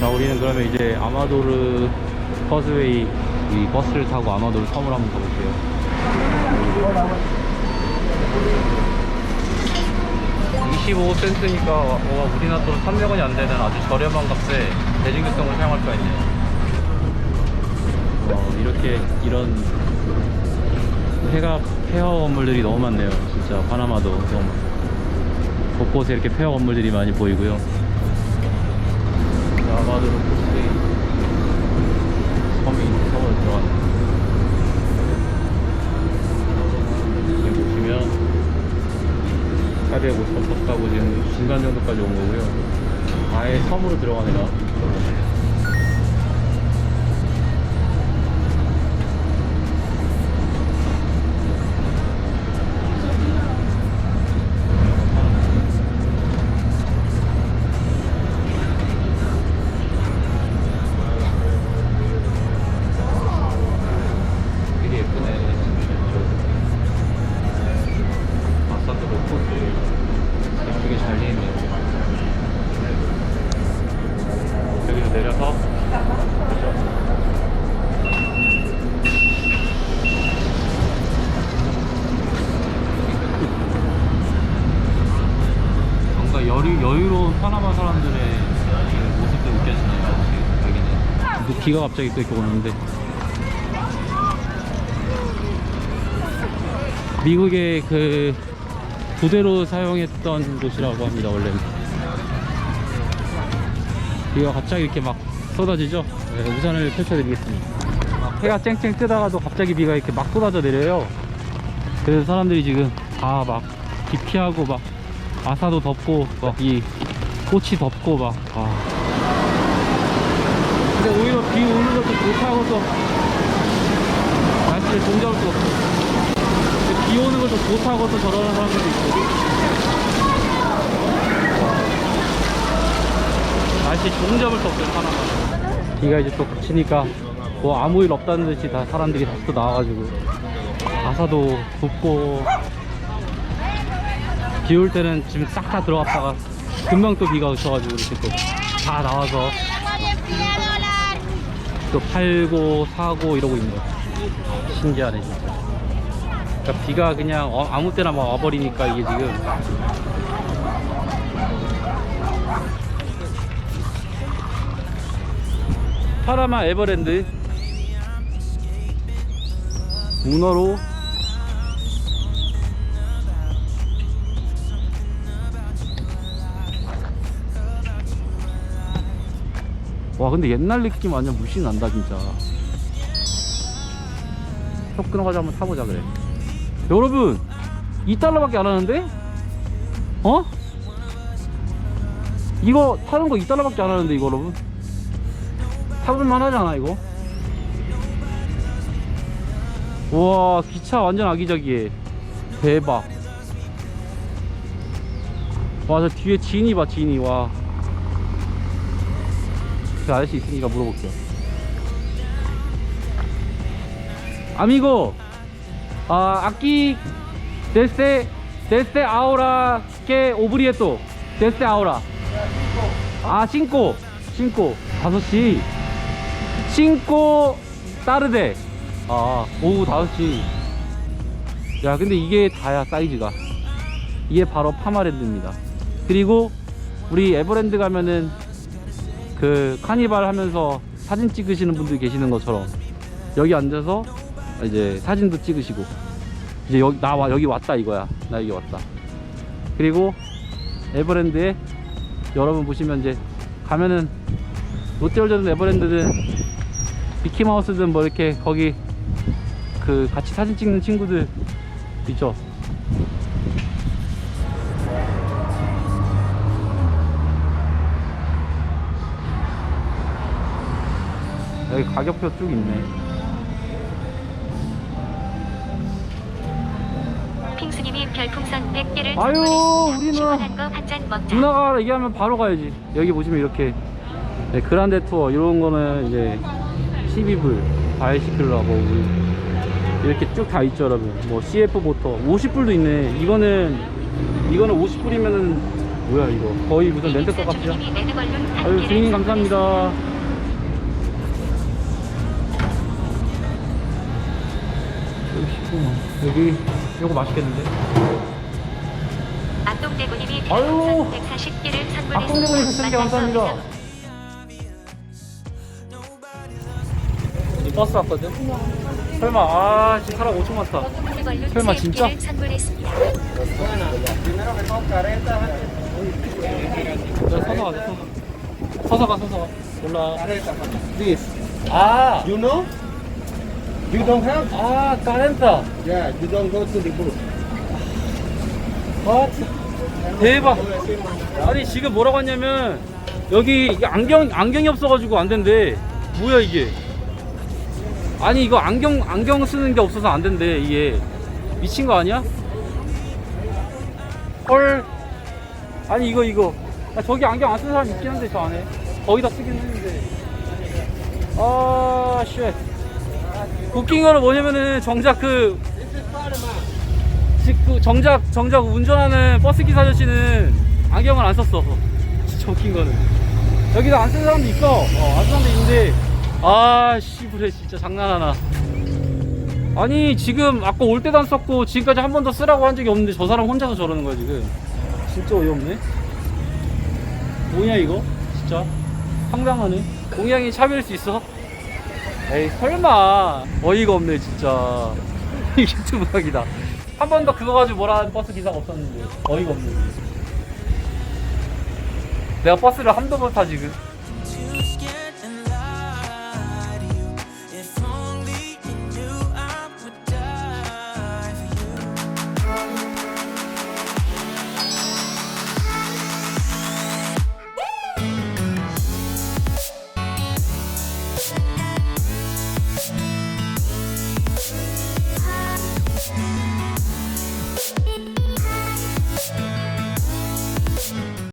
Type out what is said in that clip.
자 우리는 그러면 이제 아마도르 커스웨이 이 버스를 타고 아마도르 섬으로 한번 가볼게요. 25센트니까 와, 우리나라 돈 300원이 안 되는 아주 저렴한 값에 대중교통을 사용할 수가 있네요. 와, 이렇게 이런 폐가 폐허 건물들이 너무 많네요. 진짜 파나마도 너무. 곳곳에 이렇게 폐허 건물들이 많이 보이고요 자, 아마도르 코스웨이 섬이 섬으로 들어가네요 여기 보시면 450석 가고 지금 중간 정도까지 온 거고요. 아예 섬으로 들어가네요. 여유, 여유로운 파나마 사람들의 그 모습도 느껴지네요? 여기는? 근데 비가 갑자기 또 이렇게 오는데. 미국의 그 부대로 사용했던 곳이라고 합니다 원래는. 비가 갑자기 이렇게 막 쏟아지죠? 네, 우산을 펼쳐드리겠습니다. 해가 쨍쨍 뜨다가도 갑자기 비가 이렇게 막 쏟아져 내려요. 그래서 사람들이 지금 다 막 기피하고 막 아사도 덥고 막 이 꽃이 덥고 막 아. 근데 오히려 비 오는 것도 좋다고 또 날씨를 종잡을 수 없어 근데 비 오는 것도 좋다고 또 저러는 사람들도 있고. 날씨 종잡을 수 없어요 하나가 비가 이제 또 그치니까 뭐 아무 일 없다는 듯이 다 사람들이 다시 또 나와가지고 아사도 덥고 비 올 때는 지금 싹 다 들어갔다가 금방 또 비가 그쳐가지고 이렇게 또 다 나와서 또 팔고 사고 이러고 있는 거 신기하네 진짜. 그러니까 비가 그냥 어- 아무 때나 막 와버리니까 이게 지금. 파라마 에버랜드. 문어로 와 근데 옛날 느낌 완전 무시 난다 진짜. 속 끊어가지고 한번 타보자 그래. 여러분 2달러밖에 안 하는데? 어? 이거 타는 거 2달러밖에 안 하는데 이거 여러분? 타볼만 하잖아 이거? 우와 기차 완전 아기자기해. 대박. 와 저 뒤에 진이 봐 진이. 와 그 아저씨 있으니까 물어볼게요 아미고! 아 aquí desde desde ahora que obrieto desde ahora 아 cinco cinco 다섯 시 cinco tarde 아 오후 다섯 시야 근데 이게 다야 사이즈가. 이게 바로 파마랜드입니다. 그리고 우리 에버랜드 가면은 그 카니발 하면서 사진 찍으시는 분들 계시는 것처럼 여기 앉아서 이제 사진도 찍으시고 이제 여기 나 와 여기 왔다 이거야. 나 여기 왔다. 그리고 에버랜드에 여러분 보시면 이제 가면은 롯데월드든 에버랜드든 미키마우스든 뭐 이렇게 거기 그 같이 사진 찍는 친구들 있죠 여기 가격표 쭉 있네. 핑수님이 별풍선 100개를 아유. 우리 누나. 누나가 얘기하면 바로 가야지. 여기 보시면 이렇게 네, 그란데 투어 이런 거는 이제 12불 바이시클하고 이렇게 쭉 다 있죠 여러분. 뭐 CF 모터 50불도 있네. 이거는 이거는 50불이면은 뭐야 이거? 거의 무슨 렌트카 한 아유 주인님 감사합니다 여기 여기 요거 맛있겠는데? 악동대구님이 아유. 별풍선 140개를 악동대구님 선물했습니다. 140개 감사합니다. 이 버스 왔거든? 설마 아 지금 사람 엄청 많다 레드벌룬 설마 진짜? 3개를 선물했습니다. 야, 서서 가자 서서 서서 가 서서 가 몰라 This, 아! you know? You don't have? 아 까렌타 Yeah, you don't go to the booth. 아 진- 대박. 아니 지금 뭐라고 했냐면 여기 안경 안경이 없어가지고 안 된대. 뭐야 이게? 아니 이거 안경 안경 쓰는 게 없어서 안 된대 이게. 미친 거 아니야? 헐. 아니 이거 이거. 아, 저기 안경 안 쓰는 사람 있긴 한데 저 안에. 거의 다 쓰긴 했는데. 아 쉣 웃긴 거는 뭐냐면은 정작 그 지- 그 정작 정작 운전하는 버스 기사 아저씨는 안경을 안 썼어. 진짜 웃긴 거는 여기도 안 쓰는 사람도 있어. 어, 안 쓰는 사람도 있는데 아 씨부레 진짜 장난하나. 아니 지금 아까 올 때도 안 썼고 지금까지 한 번 더 쓰라고 한 적이 없는데 저 사람 혼자서 저러는 거야 지금. 진짜 어이없네. 뭐냐 이거? 진짜 황당하네. 공양이 차별일 수 있어? 에이 설마. 어이가 없네 진짜. 유튜브 각이다. 한 번도 그거 가지고 뭐라 하는 버스 기사가 없었는데. 어이가 없네. 내가 버스를 한두 번 타 지금